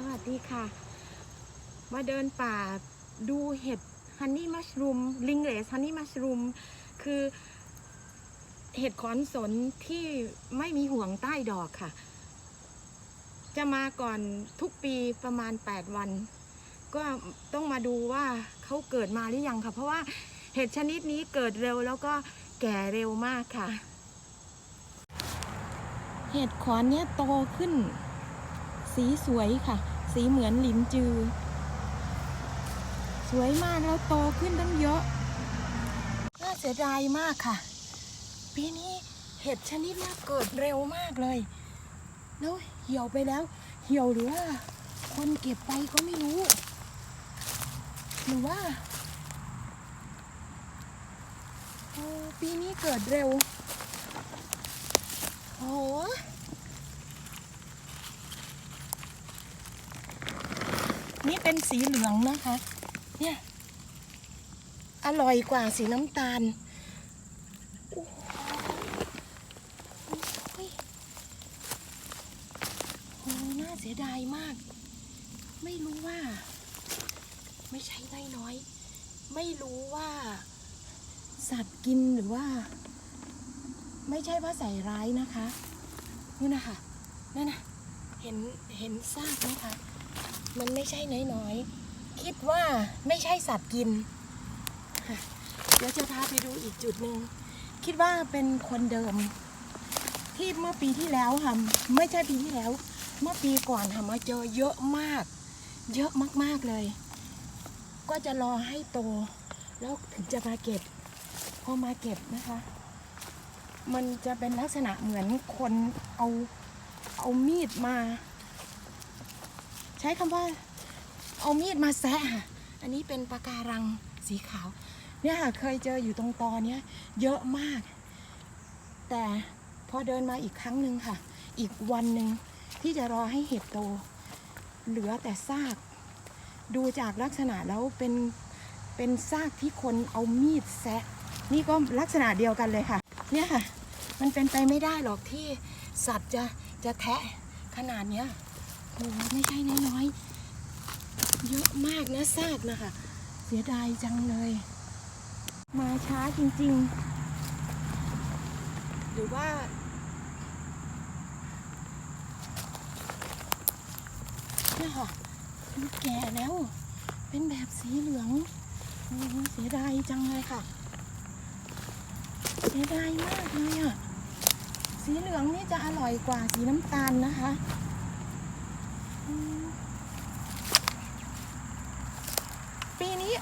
สวัสดีค่ะ มาเดินป่าดูเห็ดฮันนี่มัชรูมลิงเลสฮันนี่มัชรูมคือเห็ดขอนสนที่ไม่มีห่วงใต้ดอกค่ะ จะมาก่อนทุกปีประมาณ 8 วัน ก็ต้องมาดูว่าเขาเกิดมาหรือยังค่ะ เพราะว่าเห็ดชนิดนี้เกิดเร็วแล้วก็แก่เร็วมากค่ะ เห็ดขอนเนี้ยโตขึ้น สีสวยค่ะ สีเหมือนหลินจือ สวยมากแล้วโตขึ้นตั้งเยอะน่าเสียดายมากค่ะ ปีนี้เห็ดชนิดนี้เกิดเร็วมากเลยแล้วเหี่ยวไปแล้ว เหี่ยวหรือว่า คนเก็บไปก็ไม่รู้ หรือว่าปีนี้เกิดเร็วโอ้โห นี่เป็นสีเหลืองนะคะ เนี่ย อร่อยกว่าสีน้ำตาลโอ้โหโอ้น่าเสียดายมาก ไม่รู้ว่า ไม่ใช่ได้น้อย ไม่รู้ว่า สัตว์กินหรือว่า ไม่ใช่ว่าใส่ร้ายนะคะนี่นะคะนั่นนะเห็นเห็นซากไหมคะ มันไม่ใช่น้อยๆ คิดว่าไม่ใช่สัตว์กิน เดี๋ยวจะพาไปดูอีกจุดหนึ่ง คิดว่าเป็นคนเดิม ที่เมื่อปีที่แล้วค่ะไม่ใช่ปีที่แล้ว เมื่อปีก่อนค่ะมาเจอเยอะมาก เยอะมากๆเลย ก็จะรอให้โต แล้วถึงจะมาเก็บ พอมาเก็บนะคะ มันจะเป็นลักษณะเหมือนคนเอาเอามีดมา ใช้คำว่าเอามีดมาแซะค่ะ อันนี้เป็นปะการังสีขาว เนี่ยค่ะเคยเจออยู่ตรงตอเนี้ยเยอะมาก แต่พอเดินมาอีกครั้งหนึ่งค่ะ อีกวันหนึ่งที่จะรอให้เห็ดโต เหลือแต่ซาก ดูจากลักษณะแล้วเป็นเป็นซากที่คนเอามีดแซะ นี่ก็ลักษณะเดียวกันเลยค่ะ เนี่ยค่ะ มันเป็นไปไม่ได้หรอกที่สัตว์จะจะแทะขนาดเนี้ย โอ้ไม่ใช่น้อยๆ เยอะมากนะซากนะคะ เสียดายจังเลย มาช้าจริงๆ หรือว่า เนี่ยค่ะมันแก่แล้ว เป็นแบบสีเหลืองโอ้เสียดายจังเลยค่ะ เสียดายมากเลยอะ สีเหลืองนี่จะอร่อยกว่าสีน้ำตาลนะคะ ปีนี้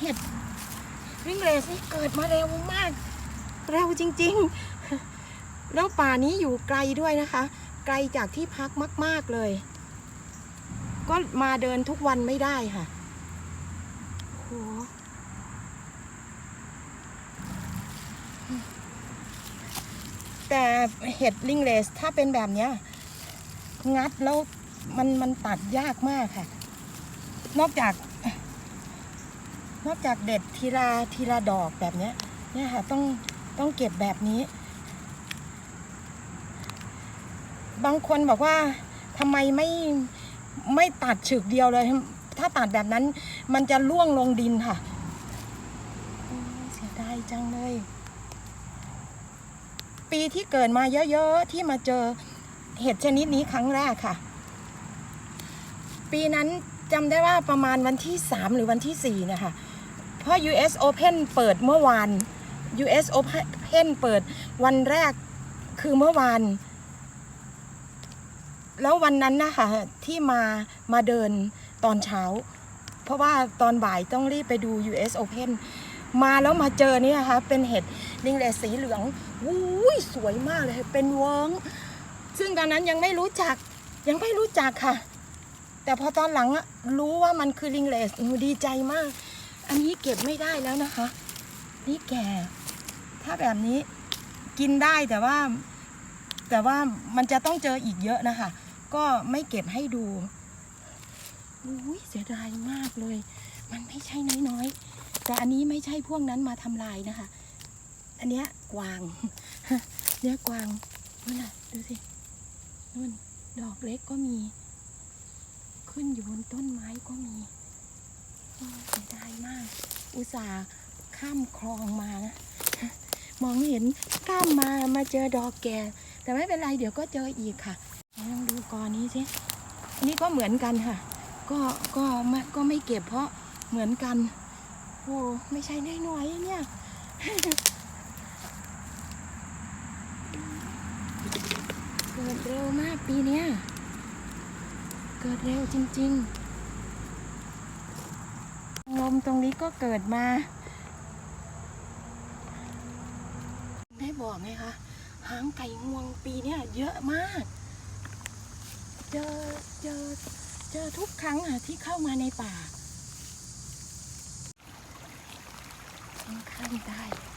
เห็ดริงเลสนี่เกิดมาเร็วมาก เร็วจริง ๆ แล้วป่านี้อยู่ไกลด้วยนะคะ ไกลจากที่พักมาก ๆเลย ก็มาเดินทุกวันไม่ได้ค่ะโหแต่เห็ดลิงเลสถ้าเป็นแบบเนี้ย งัดแล้ว มันมันตัดยากมากค่ะ นอกจาก นอกจากเด็ดทีละทีละดอกแบบเนี้ย เนี่ยค่ะ ต้องต้องเก็บแบบนี้ บางคนบอกว่าทำไมไม่ไม่ตัดฉึกเดียวเลย ถ้าตัดแบบนั้น มันจะล่วงลงดินค่ะเสียดายจังเลย ปีที่เกิดมาเยอะๆ ที่มาเจอเห็ดชนิดนี้ครั้งแรกค่ะ ปีนั้นจำได้ว่าประมาณวันที่ 3 หรือวันที่ 4 นะคะ เพราะ US Open เปิดเมื่อวาน US Open เปิดวันแรกคือเมื่อวาน แล้ววันนั้นนะคะที่มามาเดินตอนเช้า เพราะว่าตอนบ่ายต้องรีบไปดู US Open มาแล้วมาเจอเนี่ยนะคะเป็นเห็ดลิงเลสสีเหลืองอุ้ยสวยมากเลยเป็นเวิงซึ่งตอนนั้นยังไม่รู้จักยังไม่รู้จักค่ะ แต่พอตอนหลังอะรู้ว่ามันคือลิงเลสหนูดีใจมาก อันนี้เก็บไม่ได้แล้วนะคะ นี่แก่ ถ้าแบบนี้กินได้แต่ว่า แต่ว่ามันจะต้องเจออีกเยอะนะคะ ก็ไม่เก็บให้ดูอุ้ยเสียดายมากเลย มันไม่ใช่น้อยๆแต่อันนี้ไม่ใช่พวกนั้นมาทำลายนะคะ อันเนี้ยกวางเนี่ยกวางนู่นน่ะดูสินู่นดอกเล็กก็มี ขึ้นอยู่บนต้นไม้ก็มีโอ้เสียดายมาก อุตส่าห์ข้ามคลองมานะมองไม่เห็นข้ามมามาเจอดอกแก่ แต่ไม่เป็นไรเดี๋ยวก็เจออีกค่ะลองดูกอนี้สิอันนี้ก็เหมือนกันค่ะ ก็ก็ไม่ก็ไม่เก็บเพราะเหมือนกันโอ้ไม่ใช่น้อยเนี่ยเกิดเร็วมากปีเนี้ย เกิดเร็วจริงๆ ลมตรงนี้ก็เกิดมาได้บอกไงคะหางไก่งวงปีเนี้ยเยอะมาก เจอเจอเจอทุกครั้งอะที่เข้ามาในป่าค่อนข้างได้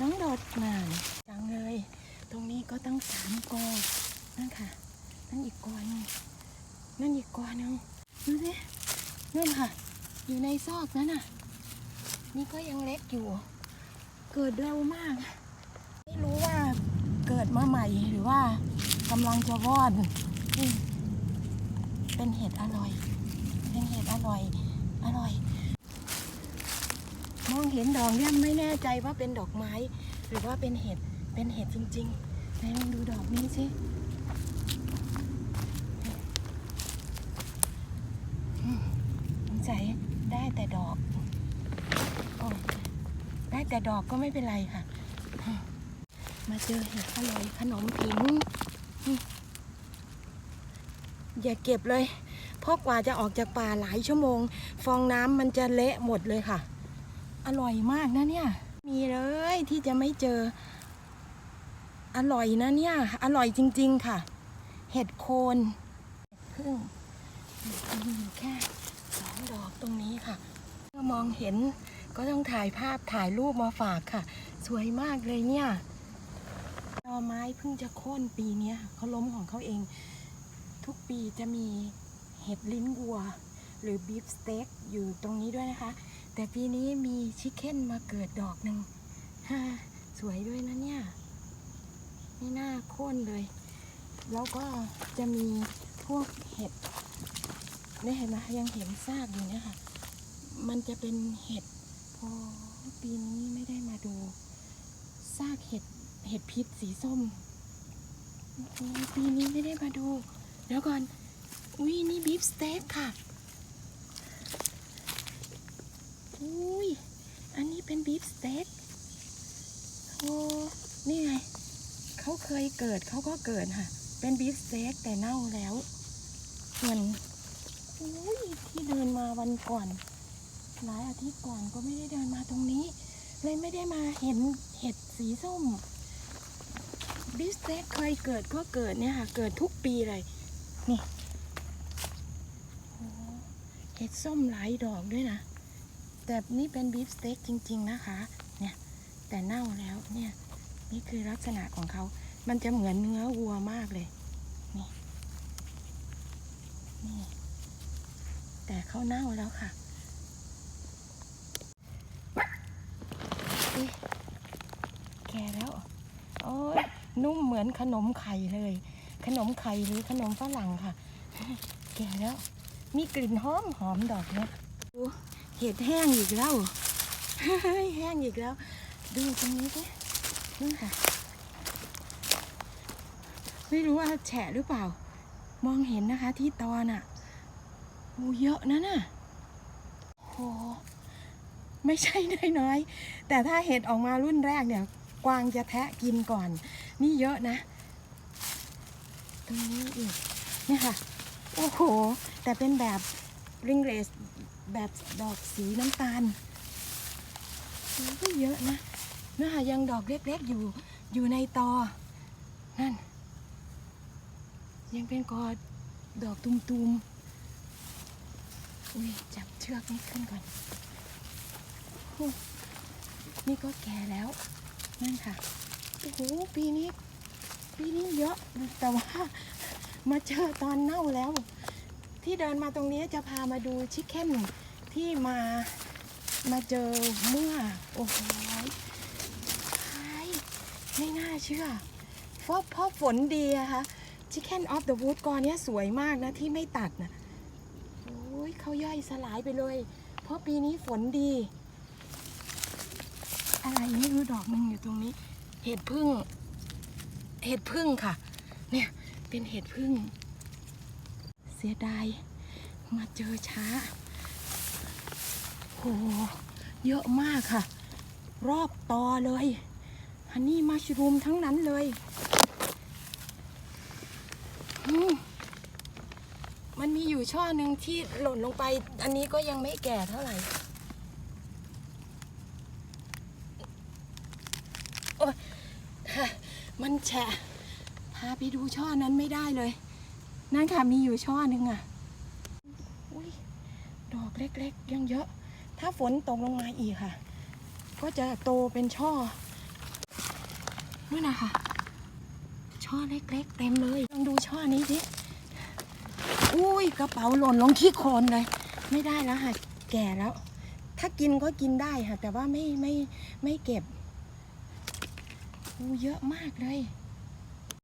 น้องโดดงานจังเลย ตรงนี้ก็ตั้งสามกอนั่นค่ะ นั่นอีกกอนึงนั่นอีกกอหนึงดูสินั่นค่ะ อยู่ในซอกนั้นน่ะ นี่ก็ยังเล็กอยู่ เกิดเร็วมาก ไม่รู้ว่าเกิดมาใหม่หรือว่ากำลังจะวอด เป็นเห็ดอร่อย เป็นเห็ดอร่อย อร่อย มองเห็นดอกเนี่ยไม่แน่ใจว่าเป็นดอกไม้ หรือว่าเป็นเห็ดเป็นเห็ดจริงๆไหนลองดูดอกนี้สิสงสัยได้แต่ดอกโอ้ยได้แต่ดอกก็ไม่เป็นไรค่ะ มาเจอเห็ดอร่อยขนมผิงอย่าเก็บเลย เพราะกว่าจะออกจากป่าหลายชั่วโมง ฟองน้ำมันจะเละหมดเลยค่ะ อร่อยมากนะเนี่ย มีเลยที่จะไม่เจอ อร่อยนะเนี่ย อร่อยจริง ๆ ค่ะ เห็ดโคนเห็ดพึ่งมีอยู่แค่สองดอกตรงนี้ค่ะเมื่อมองเห็นก็ต้องถ่ายภาพถ่ายรูปมาฝากค่ะ สวยมากเลยเนี่ยหน่อไม้เพิ่งจะโค่นปีนี้เขาล้มของเขาเอง ทุกปีจะมีเห็ดลิ้นวัว หรือบีฟสเต็กอยู่ตรงนี้ด้วยนะคะ แต่ปีนี้มีชิคเก้นมาเกิดดอกหนึ่งสวยด้วยนะเนี่ยไม่น่าโค่นเลย แล้วก็จะมีพวกเห็ดเนี่เห็นไหมยังเห็นซากอยู่เนี่ยค่ะ มันจะเป็นเห็ดพอปีนี้ไม่ได้มาดูซากเห็ดเห็ดพิษสีส้มปีนี้ไม่ได้มาดู เดี๋ยวก่อน อุ้ยนี่บีฟสเต็กค่ะ อุ้ย อันนี้เป็นบีฟสเต็กโอ้นี่ไง เขาเคยเกิดเขาก็เกิดค่ะ เป็นบีฟสเต็กแต่เน่าแล้ว ส่วนอุ้ยที่เดินมาวันก่อน หลายอาทิตย์ก่อนก็ไม่ได้เดินมาตรงนี้ เลยไม่ได้มาเห็นเห็ดสีส้มบีฟสเต็กเคยเกิดก็เกิดเนี่ยค่ะ เกิดทุกปีเลย นี่เห็ดส้มหลายดอกด้วยนะ แต่นี่เป็นบีฟสเต็กจริง ๆ นะคะ เนี่ย แต่เน่าแล้วเนี่ย นี่คือลักษณะของเขา มันจะเหมือนเนื้อวัวมากเลย นี่ นี่ แต่เขาเน่าแล้วค่ะแก่แล้ว โอ้ยนุ่มเหมือนขนมไข่เลย ขนมไข่หรือขนมฝรั่งค่ะ แก่แล้ว มีกลิ่นหอมหอมดอกเนี่ย เห็ดแห้งอีกแล้วแห้งอีกแล้ว ดูตรงนี้สินี่ค่ะ ไม่รู้ว่าแฉะหรือเปล่า มองเห็นนะคะที่ตอนอะโอ้เยอะนะน่ะโอ้ไม่ใช่น้อย แต่ถ้าเห็ดออกมารุ่นแรกเนี่ย กวางจะแทะกินก่อน นี่เยอะนะ ตรงนี้อีกเนี่ยค่ะ โอ้โห แต่เป็นแบบริงเรส แบบดอกสีน้ำตาลโอ้ยเยอะนะนะคะยังดอกเล็กๆอยู่อยู่ในตอ นั่น ยังเป็นกอดอกตุมๆ อุ้ยจับเชือกนี้ขึ้นก่อนอนี่ก็แก่แล้ว นั่นค่ะ โอ้โห ปีนี้ ปีนี้เยอะ แต่ว่ามาเจอตอนเน่าแล้ว ที่เดินมาตรงนี้จะพามาดูชิคเก้นที่มามาเจอเมื่อ โอ้โหไม่น่าเชื่อ เพราะเพราะฝนดีอะคะ Chicken of the Wood กอเนี้ยสวยมากนะที่ไม่ตัดนะโอ้ยเขาย่อยสลายไปเลย เพราะปีนี้ฝนดี อะไรไม่รู้ดอกหนึ่งอยู่ตรงนี้ เห็ดพึ่ง เห็ดพึ่งค่ะ เนี่ยเป็นเห็ดพึ่ง เสียดาย มาเจอช้าโหเยอะมากค่ะ รอบตอเลยฮันนี่มัชรูมทั้งนั้นเลยมันมีอยู่ช่อหนึ่งที่หล่นลงไป อันนี้ก็ยังไม่แก่เท่าไหร่โอ๊ยมันแฉะพาไปดูช่อนั้นไม่ได้เลย นั่นค่ะมีอยู่ช่อหนึ่งอะอุ้ยดอกเล็กๆ ยังเยอะ ถ้าฝนตกลงมาอีกค่ะ ก็จะโตเป็นช่อนู่นนะคะช่อเล็กๆ เต็มเลยลองดูช่อนี้สิอุ้ยกระเป๋าหล่นลงขี้โคนเลย ไม่ได้แล้วค่ะ แก่แล้ว ถ้ากินก็กินได้ค่ะ แต่ว่าไม่ไม่ไม่เก็บอู้เยอะมากเลย